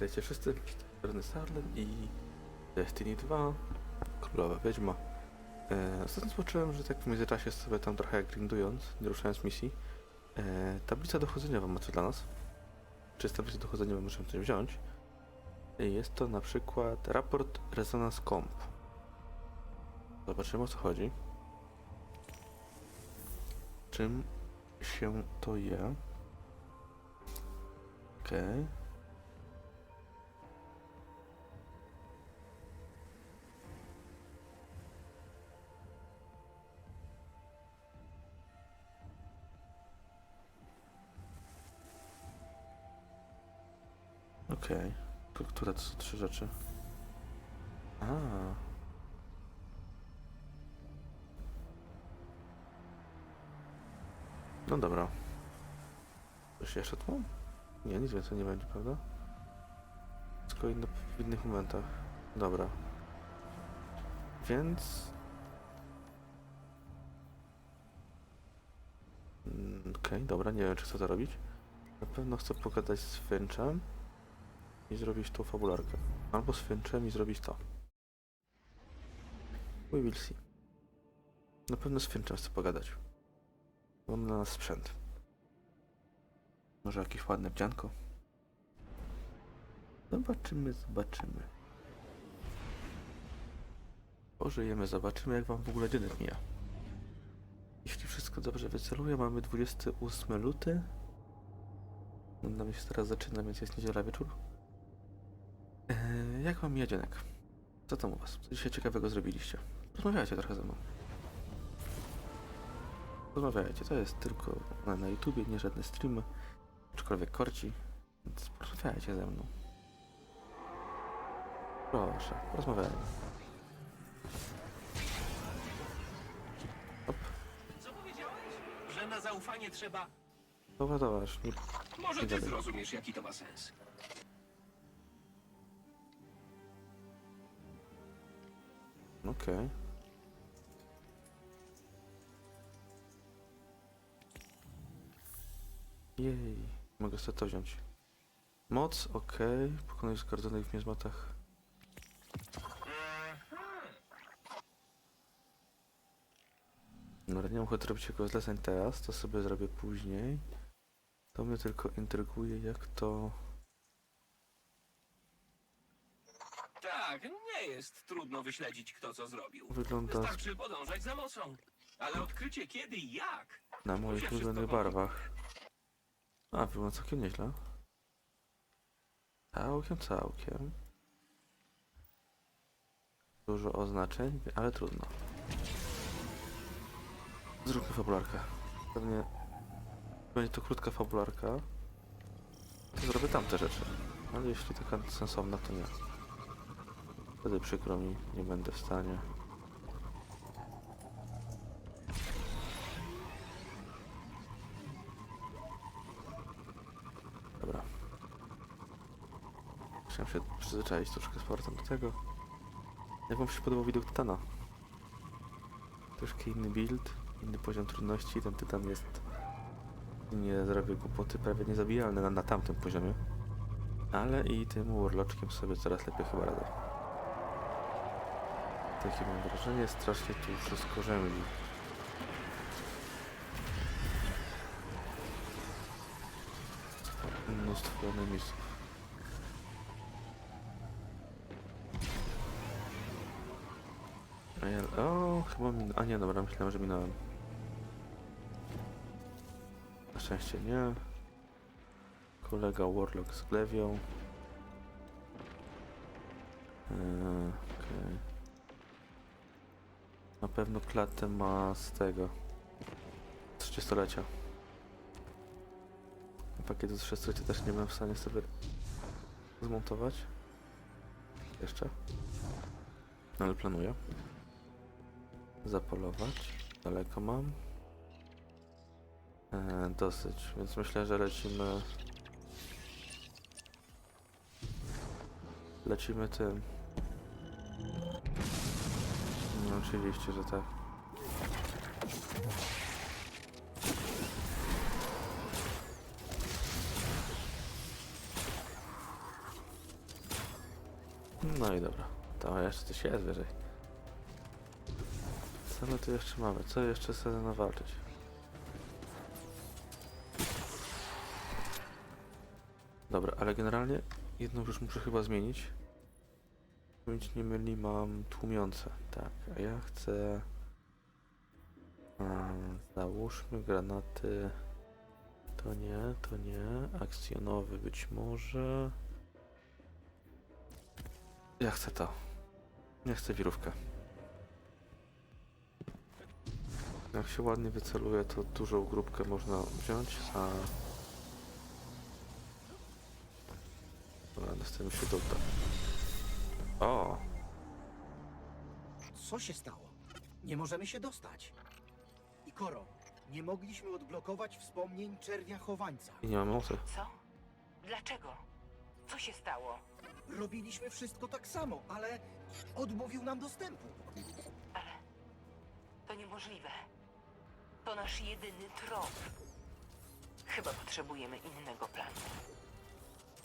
Witajcie wszyscy, Czarny Starlet i Destiny 2, Królowa Wiedźma. E, ostatnio zobaczyłem, że tak w międzyczasie sobie tam trochę grindując, nie ruszając misji, e, tablica dochodzeniowa macie dla nas. Czy z tablicy dochodzeniowej możemy coś wziąć? E, Jest to na przykład raport Resonance Comp. Zobaczymy o co chodzi. Czym się to je? Okej. Okej. Które to są trzy rzeczy? A. No dobra. Coś jeszcze tu? Nie, nic więcej nie będzie, prawda? Tylko inne w innych momentach. Dobra. Więc... Mm, Okej, dobra, nie wiem czy chcę to robić. Na pewno chcę pogadać z Finczem i zrobić tą fabularkę. Albo z Finczem i zrobić to. We will see. Na pewno z Finczem chcę pogadać. Mam na nas sprzęt. Może jakieś ładne wdzianko? Zobaczymy, zobaczymy. Pożyjemy, zobaczymy jak wam w ogóle dzień mija. Jeśli wszystko dobrze wyceluję, mamy 28 luty. Na mnie się teraz zaczyna, więc jest niedziela wieczór. Jak wam mija dzienek? Co tam u was? Co dzisiaj ciekawego zrobiliście? Rozmawiajcie trochę ze mną. Rozmawiajcie, to jest tylko na, na YouTubie, nie żadne streamy, aczkolwiek korci, więc porozmawiajcie ze mną. Proszę, porozmawiajmy. Hop, Co powiedziałeś? Że na zaufanie trzeba... dobra, dobra, już nie... Może ty zrozumiesz, jaki to ma sens. Okej. Jej, mogę sobie to wziąć. Moc, okej. Pokonaj zgardzonych w miezmatach. No, nie mam ochoty robić jego zleceń teraz, to sobie zrobię później. To mnie tylko intryguje, jak to... Tak, nie jest trudno wyśledzić, kto co zrobił. wygląda Wystarczy podążać za mocą. Ale odkrycie kiedy i jak? na moich ulubionych barwach. A, wygląda całkiem nieźle. Całkiem, całkiem. Dużo oznaczeń, ale trudno. Zróbmy fabularkę. Pewnie będzie to krótka fabularka. To zrobię tamte rzeczy. Ale jeśli taka sensowna, to nie. Wtedy przykro mi, nie będę w stanie. Dobra. Chciałem się przyzwyczaić troszkę z powrotem do tego. Jak wam się podobał widok Tytana? Troszkę inny build, inny poziom trudności. Ten Tytan jest... Nie zrobię głupoty, prawie niezabijalny na, na tamtym poziomie. Ale i tym Warloczkiem sobie coraz lepiej chyba radę. Takie mam wrażenie, strasznie tu wszystko rzęli. Mnóstwo enemisów. A ja, o, chyba min... A nie, dobra, myślałem, że minąłem. Na szczęście nie. Kolega Warlock z Glewią. Eee, okej. Pewno klatę ma z tego. 30-lecia. Pakietu z 6 też nie byłem w stanie sobie zmontować. Jeszcze. No ale planuję. Zapolować. Daleko mam. E, dosyć, więc myślę, że lecimy. Lecimy tym. Oczywiście, że tak. No i dobra. To jeszcze coś jest wyżej. Co my tu jeszcze mamy? Co jeszcze sobie nawalczyć? Dobra, ale generalnie jedną już muszę chyba zmienić. Bądź nie myli, mam tłumiące. Tak, a ja chcę... Um, załóżmy granaty... To nie, to nie. Akcjonowy być może... Ja chcę to. Ja chcę wirówkę. Jak się ładnie wyceluje, to dużą grupkę można wziąć, a... Dobra, dostajemy się do uda. O! Co się stało? Nie możemy się dostać. Ikoro, nie mogliśmy odblokować wspomnień czerwia chowańca. I nie mamy mocy. Co? Dlaczego? Co się stało? Robiliśmy wszystko tak samo, ale odmówił nam dostępu. Ale to niemożliwe. To nasz jedyny trop. Chyba potrzebujemy innego planu.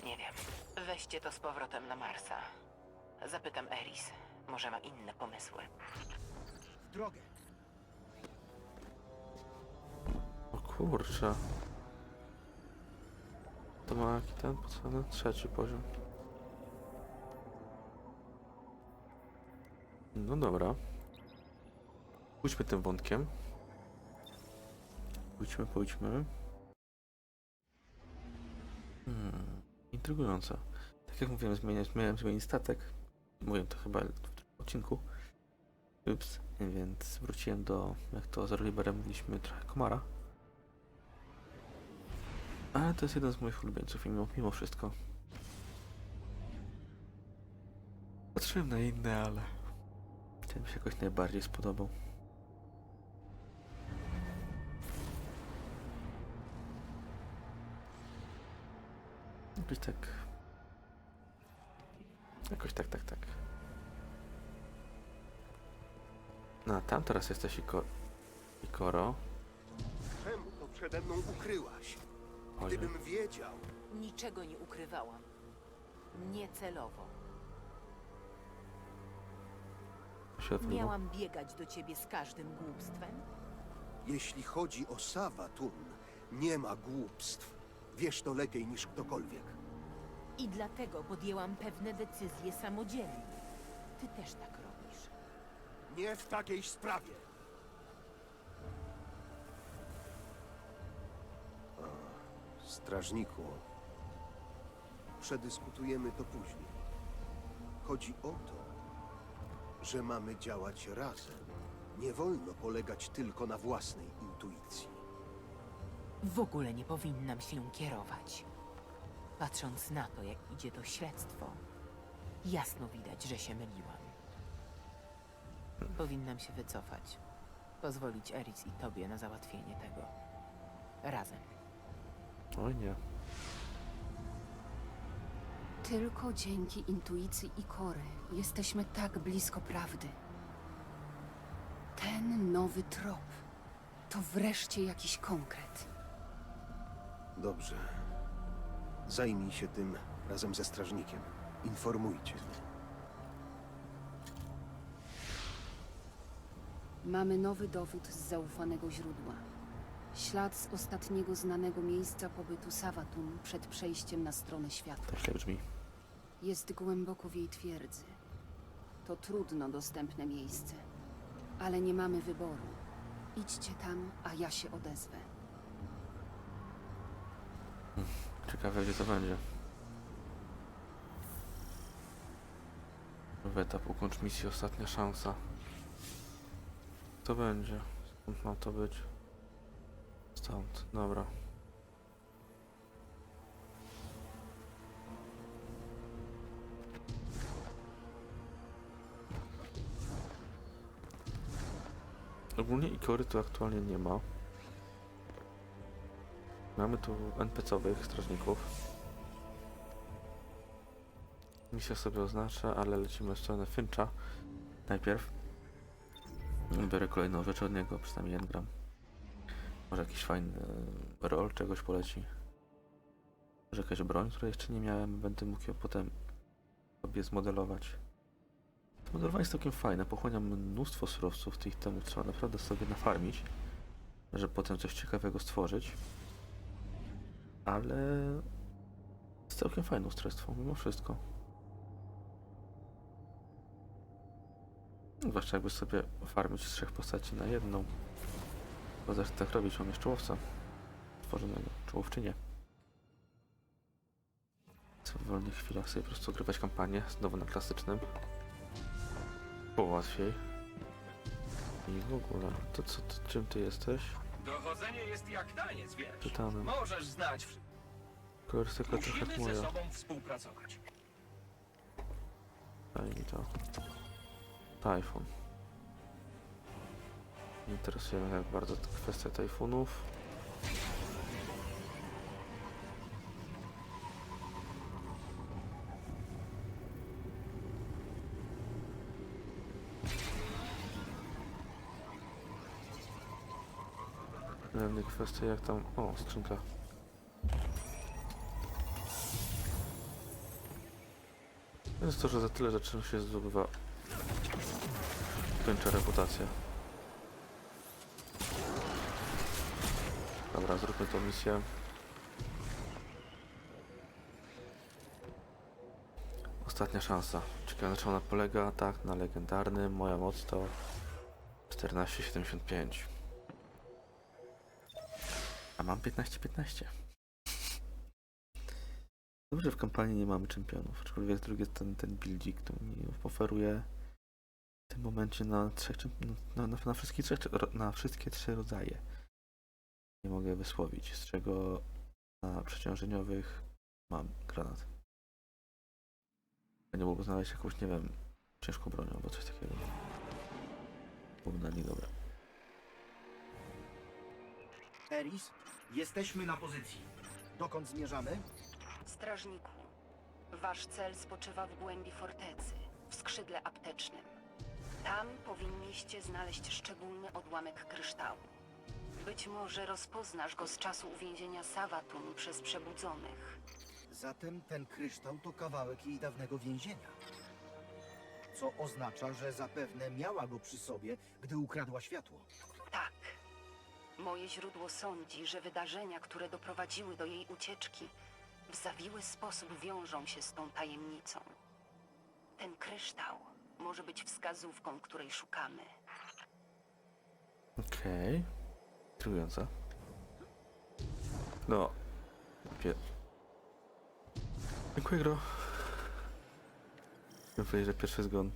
Nie wiem. Weźcie to z powrotem na Marsa. Zapytam Eris. Może ma inne pomysły. W drogę. O kurczę. To ma jaki ten potrzebny? Trzeci poziom. No dobra. Pójdźmy tym wątkiem. Pójdźmy, pójdźmy. Hmm, intrygujące. Tak jak mówiłem, zmieniać, miałem zmienić statek. Mówiłem to chyba w odcinku. Ups, więc wróciłem do, jak to z Reliberem mieliśmy trochę komara. Ale to jest jeden z moich ulubieńców mimo, mimo wszystko. Patrzyłem na inne, ale ten mi się jakoś najbardziej spodobał. Jakoś tak... Jakoś tak, tak, tak. No, tam teraz jesteś Iko... Ikoro. Czemu to przede mną ukryłaś? Gdybym wiedział, Niczego nie ukrywałam. Niecelowo. się odwróciło. Miałam biegać do ciebie z każdym głupstwem? jeśli chodzi o Sawatun, nie ma głupstw. Wiesz to lepiej niż ktokolwiek. I dlatego podjęłam pewne decyzje samodzielnie. Ty też tak robisz. Nie w takiej sprawie. O, strażniku, przedyskutujemy to później. Chodzi o to, że mamy działać razem. Nie wolno polegać tylko na własnej intuicji. W ogóle nie powinnam się kierować. Patrząc na to, jak idzie to śledztwo, jasno widać, że się myliłam. Powinnam się wycofać. Pozwolić Eris i tobie na załatwienie tego. Razem. Oj nie. Tylko dzięki intuicji Ikory jesteśmy tak blisko prawdy. Ten nowy trop to wreszcie jakiś konkret. Dobrze. Zajmij się tym razem ze strażnikiem. Informujcie. Mamy nowy dowód z zaufanego źródła. Ślad z ostatniego znanego miejsca pobytu Sawatun przed przejściem na stronę światła. To źle brzmi. Jest głęboko w jej twierdzy. To trudno dostępne miejsce, ale nie mamy wyboru. Idźcie tam, a ja się odezwę. Ciekawe gdzie to będzie. Nowy etap, ukończ misję, ostatnia szansa. To będzie. Skąd ma to być? Stąd, dobra. Ogólnie Ikory tu aktualnie nie ma. Mamy tu NPC-owych strażników. Misja sobie oznacza, ale lecimy w stronę Fincha. Najpierw. Biorę kolejną rzecz od niego, przynajmniej engram. Może jakiś fajny e, roll czegoś poleci. Może jakaś broń, której jeszcze nie miałem, będę mógł ją potem sobie zmodelować. Modelowanie jest całkiem fajne, pochłania mnóstwo surowców, tych temu trzeba naprawdę sobie nafarmić, żeby potem coś ciekawego stworzyć. Ale jest całkiem fajne ustrojstwo, mimo wszystko. Zwłaszcza jakby sobie farmić z trzech postaci na jedną. Bo zresztą tak robić mam jeszcze łowca tworzonego, czy łowczynię. Chcę w wolnych chwilach sobie po prostu grywać kampanię, znowu na klasycznym. Było łatwiej. I w ogóle, to co, to, czym ty jesteś? Dochodzenie jest jak taniec, wiesz. Tytanem. Możesz znać wszystko. Kolorystyka trochę Musimy ze sobą współpracować. Daj mi to. Tajfun. Interesuje mnie jak bardzo kwestia tajfunów. Kwestia jak tam... O, skrzynka. Jest to, że za tyle rzeczy się zdobywa kończę reputację. Dobra, zróbmy tą misję. Ostatnia szansa. Ciekawe na czym ona polega. Tak, na legendarnym. Moja moc to 1475. Mam 15-15. Dobrze, w kampanii nie mamy czempionów, aczkolwiek drugi ten, ten buildzik, który mi oferuje w tym momencie na trzech, czemp- na, na, na, wszystkie trzech, na wszystkie trzy rodzaje. Nie mogę wysłowić, z czego na przeciążeniowych mam granat. Nie mógłbym znaleźć jakąś, nie wiem, ciężką bronią albo coś takiego. Byłoby na nie dobre. Eris, jesteśmy na pozycji. Dokąd zmierzamy? Strażniku, wasz cel spoczywa w głębi fortecy, w skrzydle aptecznym. Tam powinniście znaleźć szczególny odłamek kryształu. Być może rozpoznasz go z czasu uwięzienia Savatun przez przebudzonych. Zatem ten kryształ to kawałek jej dawnego więzienia. Co oznacza, że zapewne miała go przy sobie, gdy ukradła światło. Moje źródło sądzi, że wydarzenia, które doprowadziły do jej ucieczki, w zawiły sposób wiążą się z tą tajemnicą. Ten kryształ może być wskazówką, której szukamy. Okej. Trująca. No. Pie... Dziękuję, gro. Powiedzieć, że pierwszy zgon.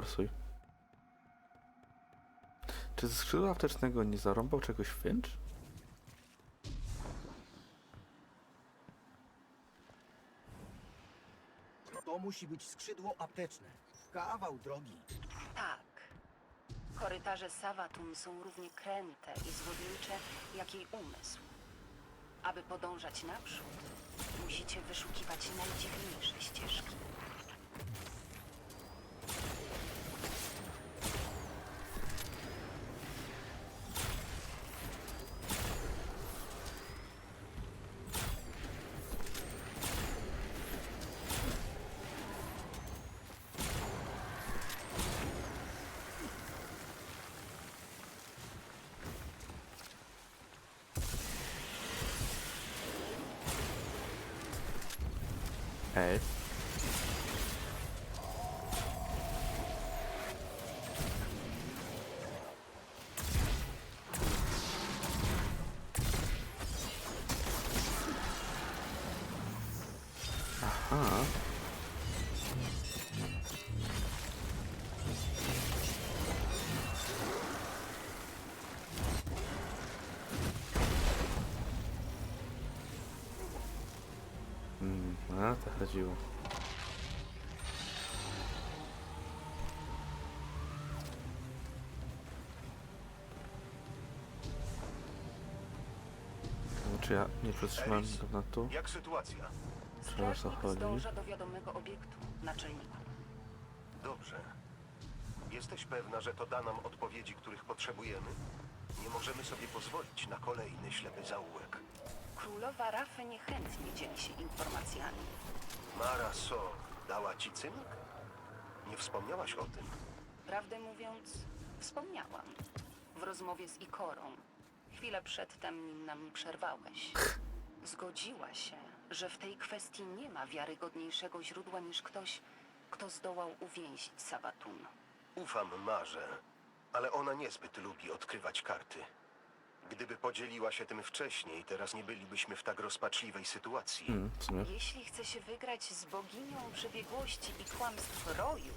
Forsuj. Czy ze skrzydła aptecznego nie zarąbał czegoś Finch? To musi być skrzydło apteczne. Kawał drogi. Tak. Korytarze Savatun są równie kręte i zwodnicze, jak jej umysł. Aby podążać naprzód, musicie wyszukiwać najdziwniejsze ścieżki. Aha. Mm, a, to chodziło. Czy ja nie przytrzymałem Eris, granatu? Jak sytuacja? Czy o co Strażnik chodzi? zdąża do wiadomego obiektu, naczelniku. Dobrze. Jesteś pewna, że to da nam odpowiedzi, których potrzebujemy? Nie możemy sobie pozwolić na kolejny ślepy zaułek. Królowa Rafy niechętnie dzieli się informacjami. Mara So dała ci cynk? Nie wspomniałaś o tym. Prawdę mówiąc, wspomniałam. W rozmowie z Ikorą. Chwilę przedtem, nim nam przerwałeś. Zgodziła się, że w tej kwestii nie ma wiarygodniejszego źródła niż ktoś, kto zdołał uwięzić Sabatun. Ufam Marze, ale ona niezbyt lubi odkrywać karty. Gdyby podzieliła się tym wcześniej, teraz nie bylibyśmy w tak rozpaczliwej sytuacji. Hmm, w sumie. Jeśli chce się wygrać z boginią przebiegłości i kłamstw roju,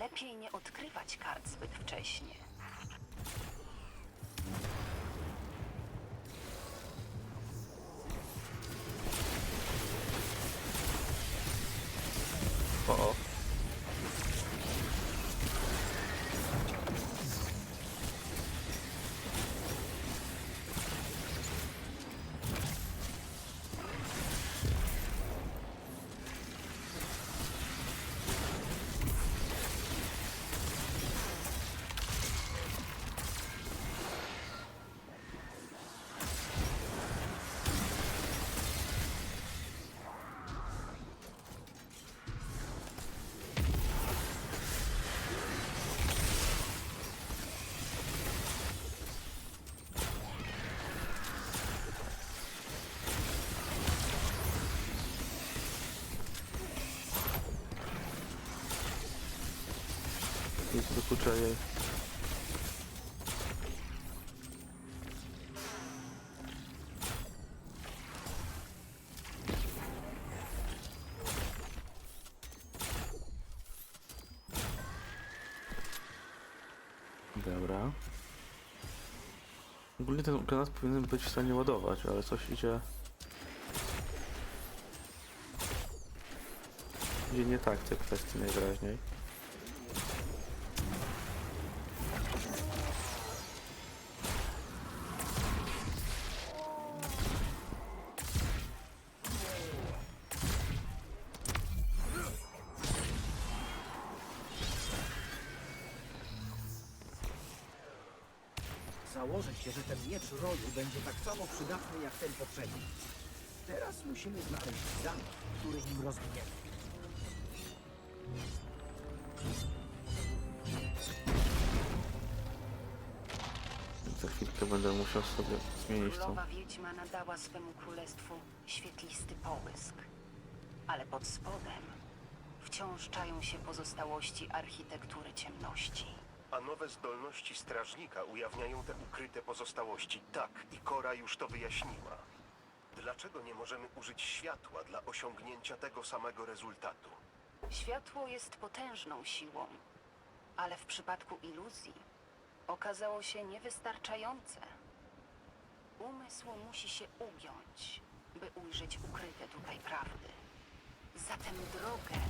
lepiej nie odkrywać kart zbyt wcześnie. Dokucza jej. Dobra. Ogólnie ten granat powinien być w stanie ładować, ale coś idzie... Idzie nie tak w tej kwestii najwyraźniej. Miecz roju będzie tak samo przydatny jak ten poprzedni. Teraz musimy znaleźć zamek, który nim rozwiniemy. Za chwilkę będę musiał sobie zmienić tą Królowa Wiedźma nadała swemu królestwu świetlisty połysk. Ale pod spodem wciąż czają się pozostałości architektury ciemności. A nowe zdolności strażnika ujawniają te ukryte pozostałości. Tak, i Kora już to wyjaśniła. Dlaczego nie możemy użyć światła dla osiągnięcia tego samego rezultatu? Światło jest potężną siłą, ale w przypadku iluzji okazało się niewystarczające. Umysł musi się ugiąć, by ujrzeć ukryte tutaj prawdy. Zatem drogę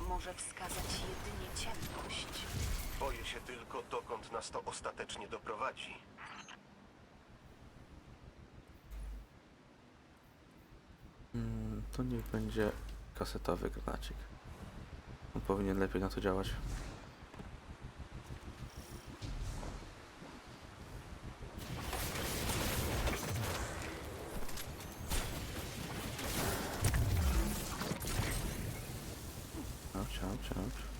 może wskazać jedynie ciemność. Boję się tylko, dokąd nas to ostatecznie doprowadzi. Mm, To niech będzie kasetowy granacik. On powinien lepiej na to działać. Ciao, ciao.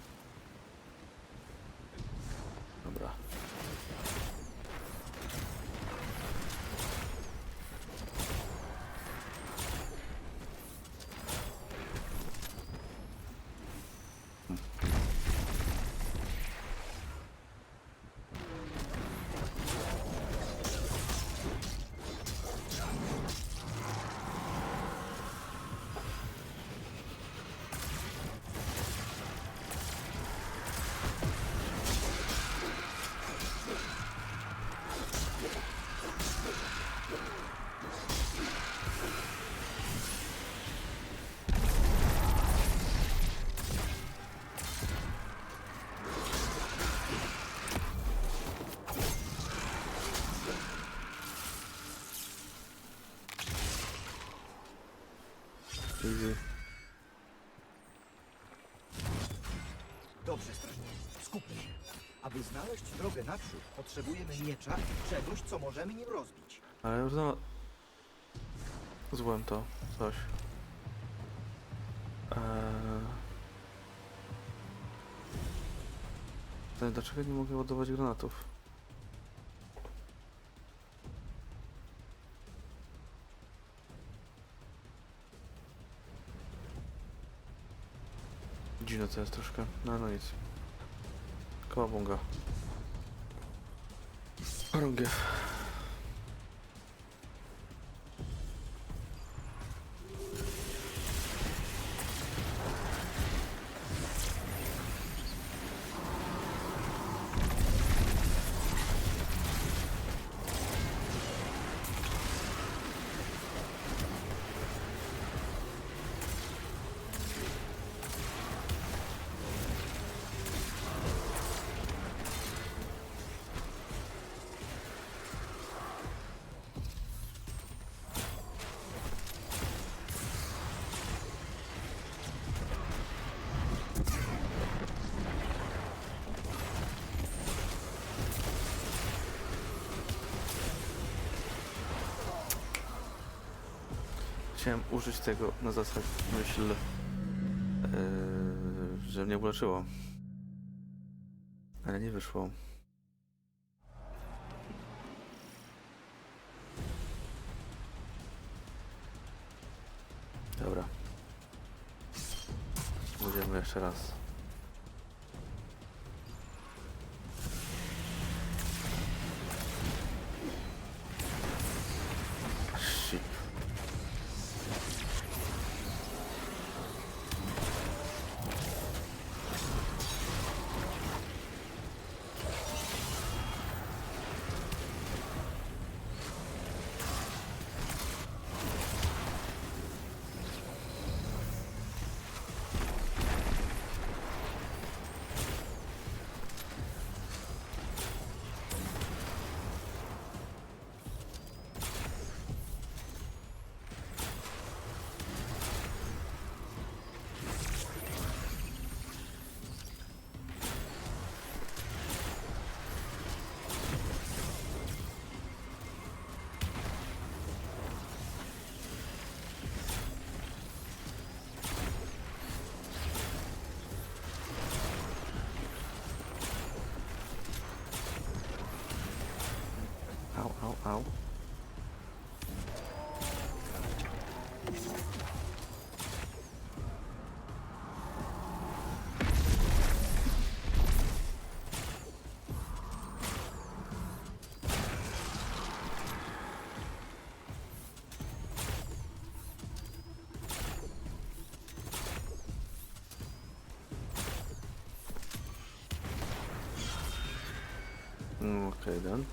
Dobrze, strażniku. Skupmy się. Aby znaleźć drogę naprzód, potrzebujemy miecza i czegoś, co możemy nim rozbić. Ale już zna... Złem to, coś. Eee... Dlaczego nie mogę ładować granatów? Dziwne to jest troszkę, no no nic. Kołabunga. Chorągiew. Chciałem użyć tego na zasad myśl, yy, że mnie uleczyło. Ale nie wyszło. Dobra. Będziemy jeszcze raz. Okej, Dan.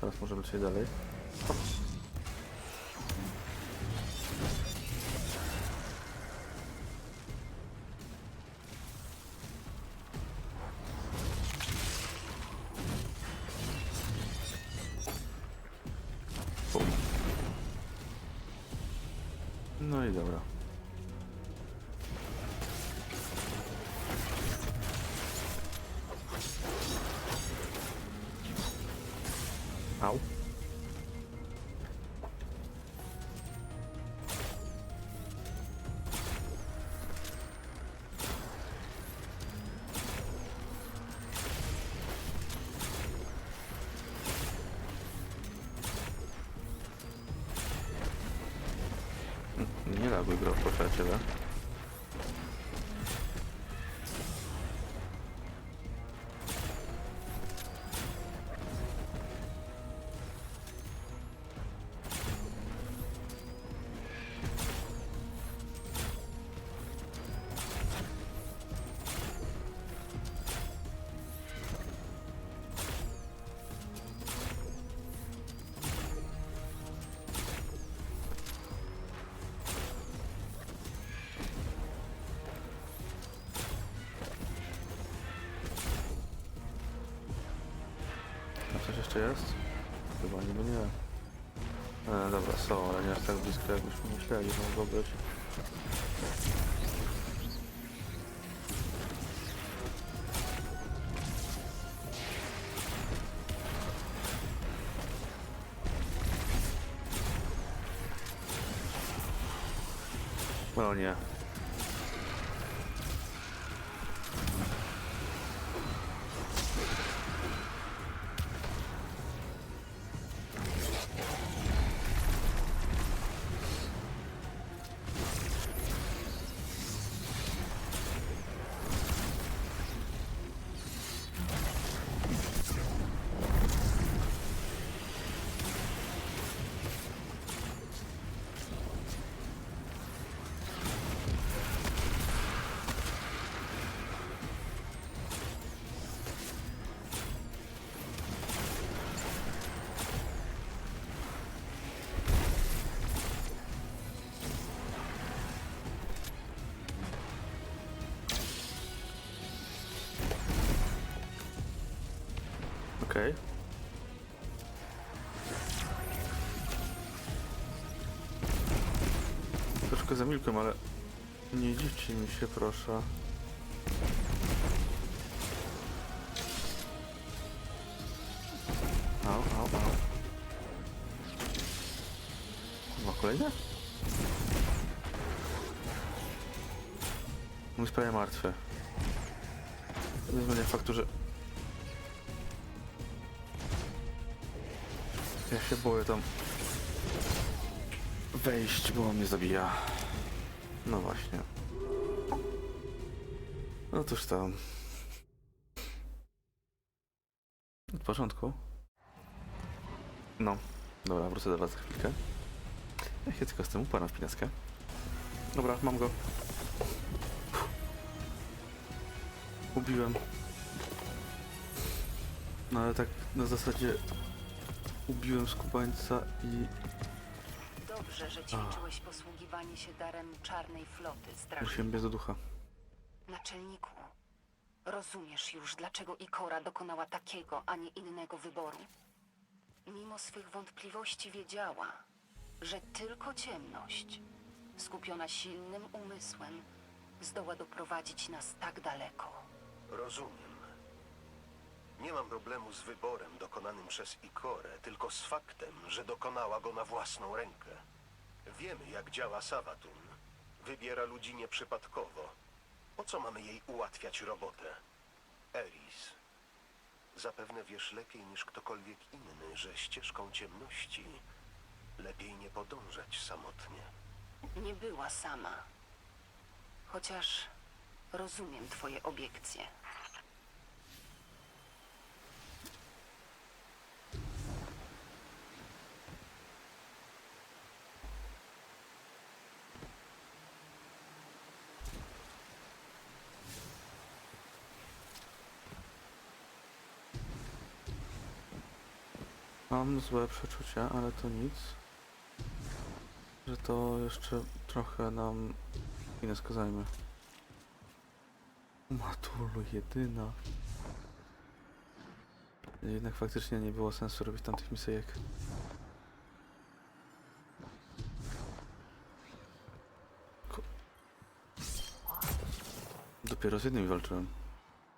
Teraz możemy lecieć dalej. Bum. No i dobra. jeszcze jest? Chyba niby nie. E, dobra, są, ale nie aż tak blisko jakbyśmy myśleli, że mogło być. No Troszkę zamilkłem, ale nie dziwcie mi się, proszę. Au, au, au. Chyba kolejne? Mój sprawie martwy. Nie zmienia faktu, że Ja się boję tam wejść, bo mnie zabija. No właśnie. No cóż tam. Od początku. No. Dobra, wrócę do was za chwilkę. Ja się tylko z tym uparam w pinaskę. Dobra, mam go. Ubiłem. No ale tak na zasadzie ubiłem skubańca i Dobrze, że ćwiczyłeś posługiwanie się darem czarnej floty, strażniku. musiałem biec do ducha. Naczelniku, rozumiesz już, dlaczego Ikora dokonała takiego, a nie innego wyboru? Mimo swych wątpliwości wiedziała, że tylko ciemność, skupiona silnym umysłem, zdoła doprowadzić nas tak daleko. Rozumiem. Nie mam problemu z wyborem dokonanym przez Ikorę, tylko z faktem, że dokonała go na własną rękę. Wiemy, jak działa Savatun. Wybiera ludzi nieprzypadkowo. Po co mamy jej ułatwiać robotę? Eris, zapewne wiesz lepiej niż ktokolwiek inny, że ścieżką ciemności lepiej nie podążać samotnie. Nie była sama. Chociaż rozumiem twoje obiekcje. Mam złe przeczucia, ale to nic. Że to jeszcze trochę nam Inesko zajmie. Matulu, jedyna. Jednak faktycznie nie było sensu robić tamtych misyjek. Ko- Dopiero z jednymi walczyłem.